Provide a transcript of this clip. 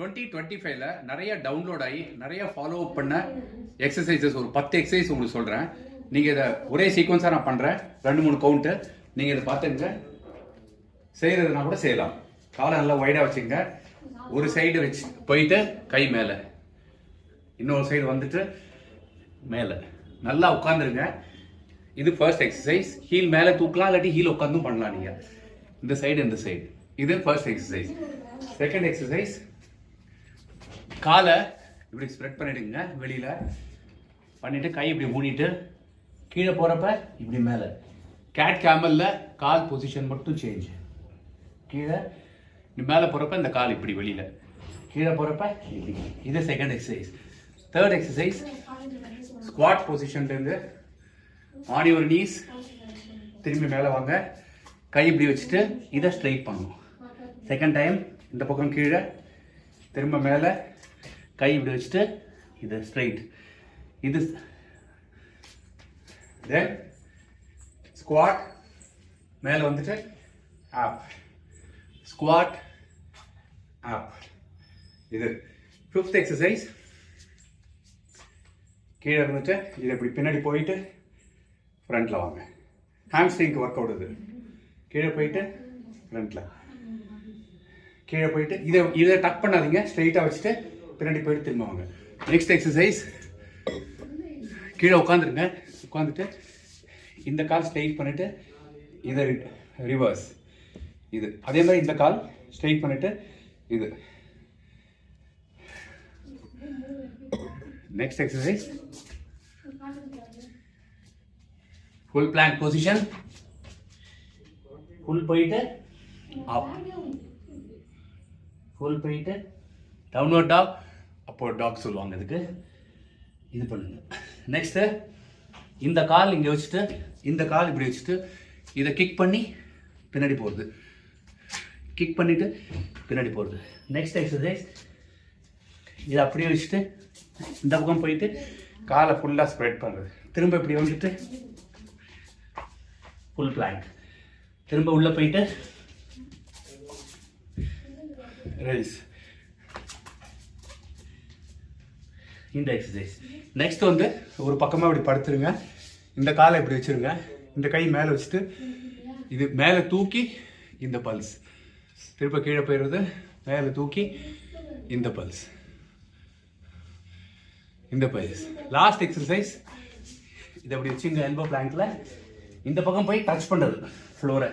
Twenty twenty ஃபைவ்ல நிறைய download ஆகி நிறைய ஃபாலோ அப் பண்ண எக்ஸசைசஸ் ஒரு பத்து எக்ஸசைஸ் உங்களுக்கு சொல்கிறேன் நீங்கள் இதை ஒரே சீக்வன்ஸாக நான் பண்ணுறேன் ரெண்டு மூணு கவுண்ட்டு நீங்கள் இதை பார்த்துங்க. செய்கிறதுனா கூட செய்யலாம். காலை நல்லா ஒயிடாக வச்சுங்க. ஒரு சைடு வச்சு போயிட்டு கை மேலே. இன்னொரு சைடு வந்துட்டு மேலே. நல்லா உட்காந்துருங்க இது ஃபர்ஸ்ட் எக்ஸசைஸ் ஹீல் மேலே தூக்கலாம் இல்லாட்டி ஹீல் உட்காந்தும் பண்ணலாம் நீங்கள் இந்த சைடு இந்த சைடு இது ஃபர்ஸ்ட் எக்ஸசைஸ் செகண்ட் எக்ஸசைஸ் காலை இப்படி ஸ்ப்ரெட் பண்ணிடுங்க வெளியில். பண்ணிவிட்டு கை இப்படி ஊனிட்டு கீழே போகிறப்ப இப்படி மேலே. கேட் கேமலில் கால் பொசிஷன் மட்டும் சேஞ்ச் கீழே இப்படி மேலே போகிறப்ப இந்த கால் இப்படி வெளியில். கீழே போகிறப்ப இப்படி. இது second exercise third exercise squat பொசிஷன்லேருந்து on your knees திரும்பி மேலே வாங்க. கை இப்படி வச்சுட்டு இதை ஸ்ட்ரைட் பண்ணும். செகண்ட் டைம் இந்த பக்கம் கீழே திரும்ப மேலே. கை இப்படி வச்சுட்டு இது ஸ்ட்ரைட் இது தென் ஸ்குவாட் மேலே வந்துட்டு ஆப் ஸ்குவாட் ஆப் இது ஃபிஃப்த் எக்ஸசைஸ் கீழே இருந்துட்டு இதை இப்படி பின்னாடி போயிட்டு ஃப்ரண்ட்டில் வாங்க. ஹாம்ஸ்ட்ரிங்க்கு ஒர்க் அவுட் இது. கீழே போயிட்டு ஃப்ரண்ட்டில் கீழே போயிட்டு இதை இதை டக் பண்ணாதீங்க. ஸ்ட்ரைட்டாக வச்சுட்டு பின்னாடி போயிட்டு திரும்ப வாங்க. நெக்ஸ்ட் எக்ஸசைஸ் கீழே உட்காந்துருங்க உட்காந்துட்டு இந்த கால் ஸ்ட்ரைட் பண்ணிவிட்டு இதை ரிவர்ஸ் இது. அதே மாதிரி இந்த கால் ஸ்ட்ரைட் பண்ணிவிட்டு இது. Next exercise full plank position full போயிட்டு அப் ஃபுல் போயிட்டு டவுன்வர்ட் ஆஃப் அப்போ டாக் சொல்லுவாங்க இதுக்கு. இது பண்ணுங்க. நெக்ஸ்ட்டு இந்த கால் இங்கே வச்சுட்டு இந்த கால் இப்படி வச்சுட்டு இதை கிக் பண்ணி பின்னாடி போகிறது கிக் பண்ணிவிட்டு பின்னாடி போகிறது நெக்ஸ்ட் எக்ஸசைஸ் இதை அப்படியே வச்சுட்டு இந்த பக்கம் போயிட்டு காலை ஃபுல்லாக ஸ்ப்ரெட் பண்ணுறது திரும்ப இப்படி வந்துட்டு ஃபுல் பிளாங்க் திரும்ப உள்ளே போயிட்டு ரைஸ் இந்த எக்ஸசைஸ் நெக்ஸ்ட் வந்து ஒரு பக்கமாக இப்படி படுத்துருங்க. இந்த காலை இப்படி வச்சிருங்க. இந்த கை மேலே வச்சுட்டு இது மேலே தூக்கி இந்த பல்ஸ் திரும்ப கீழே போயிடுறது. மேலே தூக்கி இந்த பல்ஸ் இந்த பல்ஸ் லாஸ்ட் எக்ஸசைஸ் இதை அப்படி வச்சுங்க எல்போ பிளாங்க்ல இந்த பக்கம் போய் டச் பண்ணுறது ஃப்ளோரை